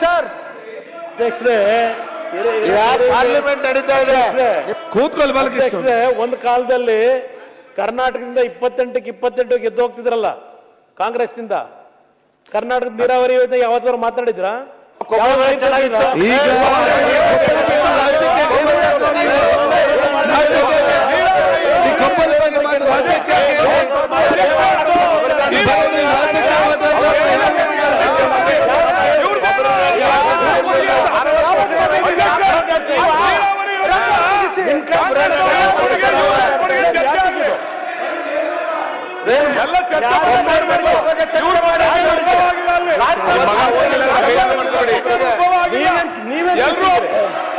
Sir. Parliament ನಡೀತಾ ಇದೆ? ಕೂತ್ಕೊಳ್ಳಿ ಒಂದ್ ಒಂದು ಕಾಲದಲ್ಲಿ ಕರ್ನಾಟಕದಿಂದ ಇಪ್ಪತ್ತೆಂಟಕ್ಕೆ ಇಪ್ಪತ್ತೆಂಟು ಗೆದ್ದು ಹೋಗ್ತಿದ್ರಲ್ಲ ಕಾಂಗ್ರೆಸ್ನಿಂದ. ಕರ್ನಾಟಕದ ನೀರಾವರಿ ಯೋಜನೆ ಯಾವತ್ತಾರು ಮಾತಾಡಿದ್ರ ಚೆನ್ನಾಗಿತ್ತು. ಈಗ ಈ ಕಬ್ಬನ್ ಬಗ್ಗೆ ಮಾತು- ರಾಜ್ಯಕ್ಕೆ ಈ ಬಗ್ಗೆ ರಾಜ್ಯಕ್ಕೆ ಎಲ್ಲ ಚರ್ಚೆ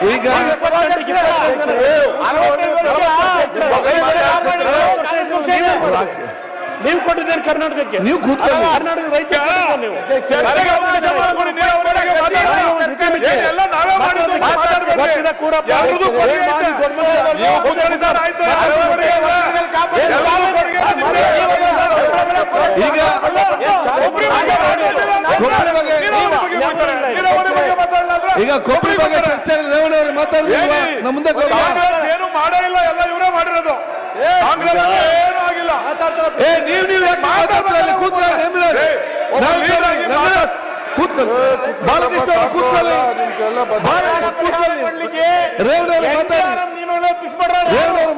ಈಗ ನೀವು ಕೊಟ್ಟಿದ್ದೀರಿ ಕರ್ನಾಟಕಕ್ಕೆ ನೀವು ಕೂತ್ಕೊಳ್ಳಿ ಕರ್ನಾಟಕದ ರೈತ ನೀವು. ಏನೆಲ್ಲ ನಾವೇ ಮಾಡಿದ್ದು ಕೂಡಪ್ಪ. ಎಲ್ರದ್ದು ಕೊಡುಗೆ ಐತೆ. ನೀವು ಕೂತ್ಕೊಳ್ಳಿ ಸರ್, ಆಯ್ತು. ಎಲ್ಲರೂ ಕೊಡುಗೆ ಇದೆ. ಎಲ್ಲರೂ ಕೊಡುಗೆ ಇದೆ. ಈಗ ಒಬ್ರು ಬಗ್ಗೆ ಮಾತಾಡ್ತಿಲ್ಲ. ಕೊಬ್ಬರಿ ಬಗ್ಗೆ ನೀರಾವರಿ ಬಗ್ಗೆ ಮಾತಾಡಲ್ಲ. ನೀರಾವರಿ ಬಗ್ಗೆ ಮಾತಾಡಲ್ಲ ಅಂದ್ರೆ ಈಗ ಕೊಬ್ಬರಿ ಬಗ್ಗೆ ಚರ್ಚೆ ರೇವಣ್ಣವರು ಮಾತಾಡಿದ್ರು. ನಮ್ಮ ಮುಂದೆ ಏನು ಮಾಡೇ ಇಲ್ಲ ಎಲ್ಲ ಇವರೇ ಮಾಡಿರೋದು. ಕಾಂಗ್ರೆಸ್ ಏನು ಆಗಿಲ್ಲ. ಏ ನೀವು ನೀವು ಮಾತಾಡ್ತಾರೆ? ಕೂತ್ಕೊಳ್ಳಿ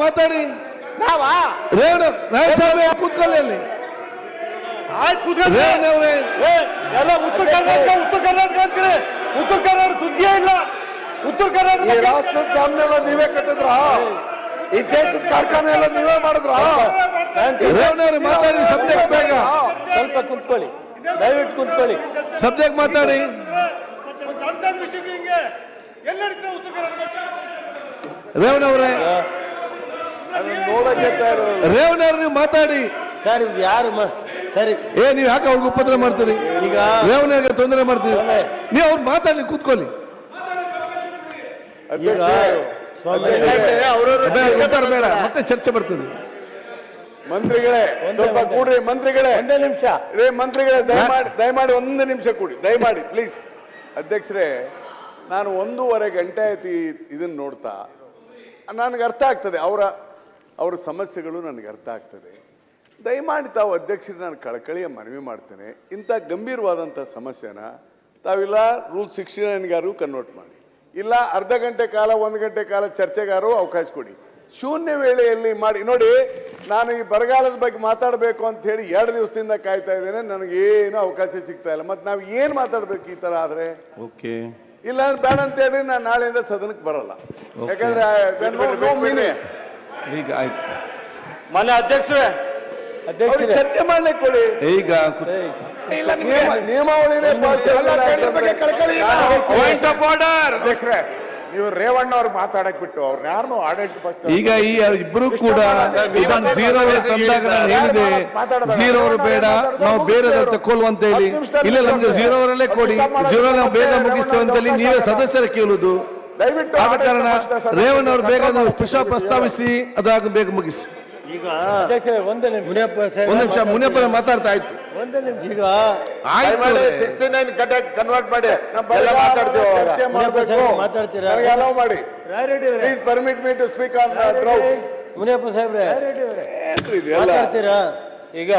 ಮಾತಾಡಿ ನಾವಾ? ರೇವಣ್ಣ ಕೂತ್ಕೊಳ್ಳಿ ಅಲ್ಲಿ. ರೇವಣ್ಣವರೇ ಎಲ್ಲ ಉತ್ತರ ಕರ್ನಾಟಕ ಉತ್ತರ ಕರ್ನಾಟಕ ಅಂತೀರಿ ಉತ್ತರ ಕರ್ನಾಟಕ ಸುದ್ದಿಯೇ ಇಲ್ಲ. ಉತ್ತರ ಕರ್ನಾಟಕ ರಾಷ್ಟ್ರದ ಜಾಮನೆಲ್ಲ ನೀವೇ ಕಟ್ಟಿದ್ರ? ಈ ದೇಶದ ಕಾರ್ಖಾನೆ ಎಲ್ಲ ನೀವೇ ಮಾಡಿದ್ರ? ಮಾತಾಡಿ ಸಬ್ಜೆಕ್ಟ್ ಬೇಗ. ಸ್ವಲ್ಪ ಕುಂತ್ಕೊಳ್ಳಿ. ದಯವಿಟ್ಟು ಕುಂತ್ಕೊಳ್ಳಿ. ಸಬ್ಜೆಕ್ಟ್ ಮಾತಾಡಿ. ರೇವಣ್ಣವ್ರೆ ರೇವಣ್ಣವ್ರು ನೀವು ಮಾತಾಡಿ. ಸರ್ ಯಾರು ಮ- ಸರಿ. ಏ ನೀವು ಯಾಕೆ ಅವ್ರಿಗೆ ಉಪದ್ರ ಮಾಡ್ತೀರಿ? ಈಗ ರೇವಣ್ಣಗೆ ತೊಂದರೆ ಮಾಡ್ತೀರಿ? ನೀವು ಅವ್ರು ಮಾತಾಡಿ ಕೂತ್ಕೊಳ್ಳಿ. ಈಗ ಬೇಡ, ಮತ್ತೆ ಚರ್ಚೆ ಬರ್ತದೆ. ಮಂತ್ರಿಗಳೇ ಸ್ವಲ್ಪ ಕೂಡ್ರಿ ಮಂತ್ರಿಗಳೇ. ಒಂದೇ ನಿಮಿಷ. ರೇ ಮಂತ್ರಿಗಳೇ ದಯಮಾಡಿ ದಯಮಾಡಿ ಒಂದು ನಿಮಿಷ ಕೂಡಿ. ದಯಮಾಡಿ ಪ್ಲೀಸ್ ಅಧ್ಯಕ್ಷರೇ ನಾನು ಒಂದೂವರೆ ಗಂಟೆ ಆಯ್ತು ಇದನ್ನ ನೋಡ್ತಾ. ನನಗೆ ಅರ್ಥ ಆಗ್ತದೆ. ಅವರ ಅವರ ಸಮಸ್ಯೆಗಳು ನನಗೆ ಅರ್ಥ ಆಗ್ತದೆ. ದಯಮಾಡಿ ತಾವು ಅಧ್ಯಕ್ಷರು ನಾನು ಕಳಕಳಿಯ ಮನವಿ ಮಾಡ್ತೇನೆ. ಇಂಥ ಗಂಭೀರವಾದಂಥ ಸಮಸ್ಯೆನ ತಾವೆಲ್ಲ ರೂಲ್ ಸಿಕ್ಸ್ಟಿನೈನ್ಗಾರು ಕನ್ವರ್ಟ್ ಮಾಡಿ. ಇಲ್ಲ ಅರ್ಧ ಗಂಟೆ ಕಾಲ ಒಂದು ಗಂಟೆ ಕಾಲ ಚರ್ಚೆಗಾರು ಅವಕಾಶ ಕೊಡಿ. ಶೂನ್ಯ ವೇಳೆಯಲ್ಲಿ ಮಾಡಿ. ನೋಡಿ ನಾನು ಈ ಬರಗಾಲದ ಬಗ್ಗೆ ಮಾತಾಡಬೇಕು ಅಂತ ಹೇಳಿ ಎರಡು ದಿವಸದಿಂದ ಕಾಯ್ತಾ ಇದ್ದೇನೆ. ನನಗೇನು ಅವಕಾಶ ಸಿಗ್ತಾ ಇಲ್ಲ. ಮತ್ತೆ ನಾವು ಏನು ಮಾತಾಡಬೇಕು ಈ ಥರ ಆದರೆ? ಓಕೆ. ಇಲ್ಲ ಅಂದ್ರೆ ಬೇಡ ಅಂತ ಹೇಳಿ ನಾನು ನಾಳೆಯಿಂದ ಸದನಕ್ಕೆ ಬರಲ್ಲ. ಯಾಕಂದ್ರೆ. ಈಗ ಆಯ್ತು. ಮನೆ ಅಧ್ಯಕ್ಷರೇ ಅಧ್ಯಕ್ಷರೇ. ಚರ್ಚೆ ಮಾಡ್ಲಿಕ್ಕೆ ಕೊಡಿ. ಈಗ ನಿಯಮಾವಳಿನೇ ಪಾಲಿಸಲ್ಲ ಪಾಯಿಂಟ್ ಆಫ್ ಆರ್ಡರ್ ಅಧ್ಯಕ್ಷರೇ? ನೀವು ರೇವಣ್ಣ ಅವ್ರು ಮಾತಾಡಕ್ ಬಿಟ್ಟು ಅವ್ರ ಯಾರು ಆಡಳಿತ ಪಕ್ಷ ಈಗ ಈ ಇಬ್ರು ಕೂಡ ಇದನ್ನು ಜೀರೋ ತಂದಾಗ ನಾನು ಹೇಳಿದೆ. ಜೀರೋ ಅವರು ಬೇಡ. ನಾವು ಬೇರೆ ತಕೊಳ್ಳುವ ಅಂತ ಹೇಳಿ ಇಲ್ಲ ನಮ್ಗೆ ಜೀರೋ ಅವರಲ್ಲೇ ಕೊಡಿ. ಜೀರೋ ನಾವು ಬೇಗ ಮುಗಿಸ್ತೇವೆ ಅಂತ ಹೇಳಿ ನೀವೇ ಸದಸ್ಯರ ಕೇಳುದು. ದಯವಿಟ್ಟು ಆದ ಕಾರಣ ರೇವಣ್ಣ ಅವ್ರು ಬೇಗ ನಾವು ಪುಷ ಪ್ರಸ್ತಾವಿಸಿ ಅದಾಗ ಬೇಗ ಮುಗಿಸಿ. ಈಗ ಅಧ್ಯಕ್ಷರೇ ಒಂದೇ ನಿಮಿಷ. ಮುನಿಯಪ್ಪ ನಿಮಿಷ ಮುನಿಯಪ್ಪನ ಮಾತಾಡ್ತಾ ಆಯ್ತು ಈಗ ಆಯ್ತು. ಸಿಕ್ಸ್ಟಿ ನೈನ್ ಕನ್ವರ್ಟ್ ಮಾಡಿ. ಎಲ್ಲ ಮಾತಾಡ್ತೀವಿ ಅವಾಗ. ಮುನಿಯಪ್ಪ ಮಾತಾಡ್ತೀರಾ? ಮಾಡಿ. Please permit me to speak on ಡ್ರೌ Muniyappa ಸಾಹೇಬ್ರೆ ಮಾತಾಡ್ತೀರಾ? ಈಗ